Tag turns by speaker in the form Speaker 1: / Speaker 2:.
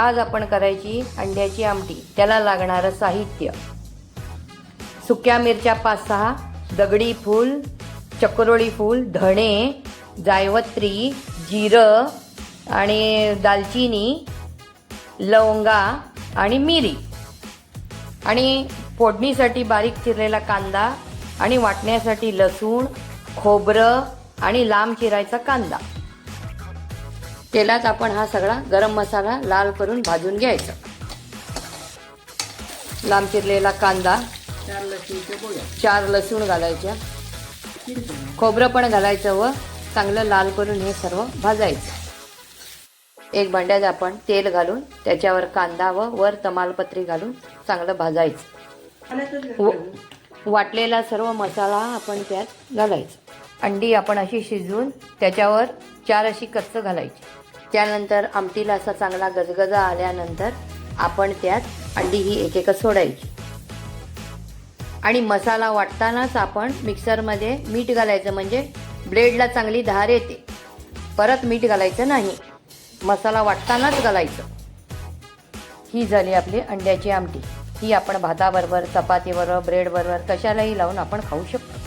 Speaker 1: आज आपण करायची अंड्याची आमटी त्याला लागणारं साहित्य. सुक्या मिरच्या पाच सहा दगडी फूल चक्रोळी फूल धणे जायवत्री जिरं आणि दालचिनी लवंगा आणि मिरी. आणि फोडणीसाठी बारीक चिरलेला कांदा आणि वाटण्यासाठी लसूण खोबरं आणि लांब चिरायचा कांदा. तेलात आपण हा सगळा गरम मसाला लाल करून भाजून घ्यायचा. लांब चिरलेला कांदा
Speaker 2: चार
Speaker 1: लसूण घालायच्या खोबरं पण घालायचं व चांगलं लाल करून हे सर्व भाजायचं. एक भांड्यात आपण तेल घालून त्याच्यावर कांदा व वर तमालपत्री घालून चांगलं भाजायचं. वाटलेला सर्व मसाला आपण त्यात घालायचा. अंडी आपण अशी शिजवून त्याच्यावर चार अशी कच्च घालायची. त्यानंतर आमटीला असा चांगला गजगजा आल्यानंतर आपण त्यात अंडी ही एक एक सोडायची. आणि मसाला वाटतानाच आपण मिक्सरमध्ये मीठ घालायचं म्हणजे ब्लेडला चांगली धार येते. परत मीठ घालायचं नाही. मसाला वाटतानाच घालायचं. ही झाली आपली अंड्याची आमटी. ही आपण भाताबरोबर चपातीबरोबर ब्रेडबरोबर कशालाही लावून आपण खाऊ शकतो.